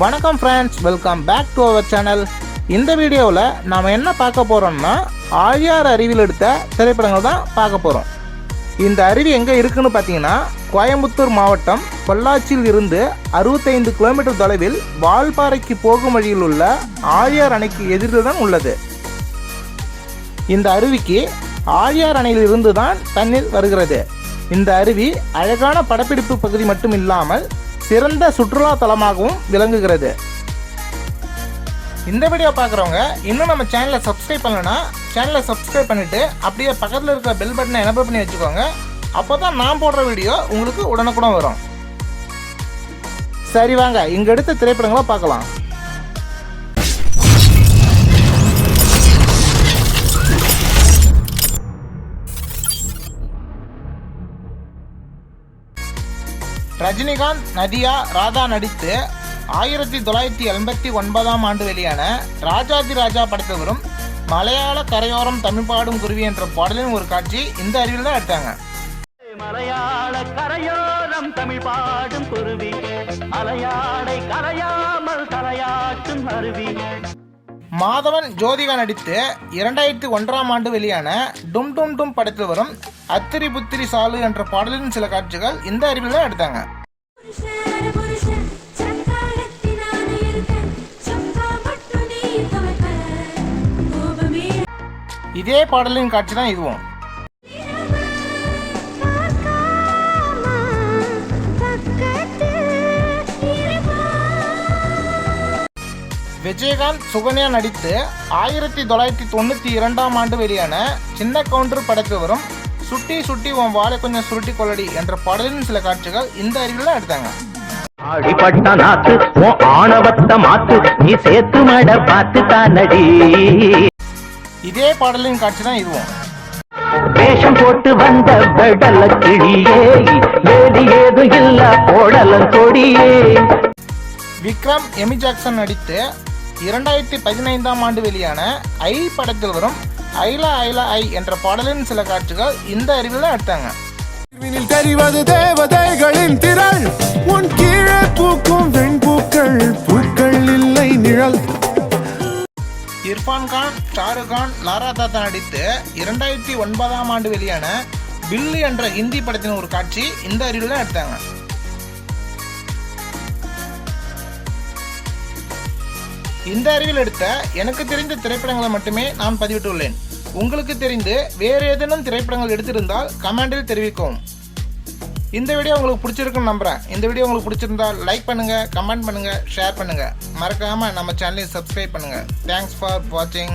வணக்கம் friends welcome back to our channel இந்த வீடியோவில் நாம் என்ன பார்க்க போகிறோம்னா ஆழியார் அருவியில் எடுத்த திரைப்படங்கள் தான் பார்க்க போகிறோம் இந்த அருவி எங்கே இருக்குன்னு பார்த்தீங்கன்னா கோயம்புத்தூர் மாவட்டம் பொள்ளாச்சியில் இருந்து அறுபத்தைந்து கிலோமீட்டர் தொலைவில் வால்பாறைக்கு போகும் வழியில் உள்ள ஆழியார் அணைக்கு எதிரில் தான் உள்ளது. இந்த அருவிக்கு ஆழியார் அணையில் இருந்து தான் தண்ணீர் வருகிறது. இந்த அருவி அழகான படப்பிடிப்பு பகுதி மட்டும் இல்லாமல் சிறந்த சுற்றுலா தலமாகவும் விளங்குகிறது. இந்த வீடியோ பார்க்குறவங்க இன்னும் நம்ம சேனலை சப்ஸ்கிரைப் பண்ணலனா சேனலை சப்ஸ்கிரைப் பண்ணிவிட்டு அப்படியே பக்கத்தில் இருக்கிற பெல் பட்டனை எனபிள் பண்ணி வச்சுக்கோங்க. அப்போ தான் நான் போடுற வீடியோ உங்களுக்கு உடனுக்குடன் வரும். சரி வாங்க இங்கே எடுத்த திரைப்படங்களை பார்க்கலாம். ரஜினிகாந்த் நதியா ராதா நடித்து ஆயிரத்தி தொள்ளாயிரத்தி எண்பத்தி ஒன்பதாம் ஆண்டு வெளியான ராஜாதி ராஜா படத்தில் வரும் மலையாள கரையோரம் தமிழ் பாடும் குருவி என்ற பாடலின் ஒரு காட்சி இந்த அறிவில் தான் எடுத்தாங்க. மலையாள கரையோரம் தமிழ் பாடும் குருவி மலையாளை கரையாமல் தலையாட்டும் அருவி. மாதவன் ஜோதிகா நடித்து இரண்டாயிரத்தி ஒன்றாம் ஆண்டு வெளியான டும் டும் டும் படத்தில் வரும் அத்திரி புத்திரி சாலு என்ற பாடலின் சில காட்சிகள் இந்த அறிவில் தான் எடுத்தாங்க. இதே பாடலின் காட்சி தான் இதுவும். விஜயகாந்த் சுகன்யா நடித்து ஆயிரத்தி தொள்ளாயிரத்தி தொண்ணூற்றி இரண்டாம் ஆண்டு வெளியான சின்ன கவுண்டர் படத்தில் வரும் சுட்டி சுட்டி உன் வாழை கொஞ்சம் சுருட்டி கொள்ளடி என்ற பாடலின் சில காட்சிகள் இந்த அறிவில் எடுத்தாங்க. ஆடிப்பட்ட நாத்து உன் ஆணவத்த மாத்து நீ சேர்த்து மட பார்த்து தானடி இதே பாடலின் காட்சி தான் இதுவும். வேஷம் போட்டு வந்த வெடல கிளியே வேலி ஏதும் இல்ல போடலம் கொடியே. விக்ரம் எமி ஜாக்சன் நடித்து இரண்டாயிரத்தி பதினைந்தாம் ஆண்டு வெளியான ஐ படத்தில் வரும் ஐலா ஐலா ஐ என்ற பாடலின் சில காட்சிகள் இந்த அறிவில் எடுத்தாங்க தெரிவது தேவதைகளின் திரள். உன் கீழே பூக்கும் வெண்பூக்கள் பூக்கள் இல்லை நிழல். இர்ஃபான் கான் ஷாருக் கான் லாரா தாத்தா நடித்து இரண்டாயிரத்தி ஒன்பதாம் ஆண்டு வெளியான பில்லு என்ற ஹிந்தி படத்தின் ஒரு காட்சி இந்த அறிவில் தான் எடுத்தாங்க இந்த அறிவில் எடுத்த எனக்கு தெரிந்த திரைப்படங்களை மட்டுமே நான் பதிவிட்டுள்ளேன். உங்களுக்கு தெரிந்து வேறு ஏதேனும் திரைப்படங்கள் எடுத்திருந்தால் கமெண்டில் தெரிவிக்கவும். இந்த வீடியோ உங்களுக்கு பிடிச்சிருக்குன்னு நம்புகிறேன் இந்த வீடியோ உங்களுக்கு பிடிச்சிருந்தா லைக் பண்ணுங்கள் கமெண்ட் பண்ணுங்கள் ஷேர் பண்ணுங்கள் மறக்காமல் நம்ம சேனலையும் சப்ஸ்கிரைப் பண்ணுங்கள் தேங்க்ஸ் ஃபார் வாட்சிங்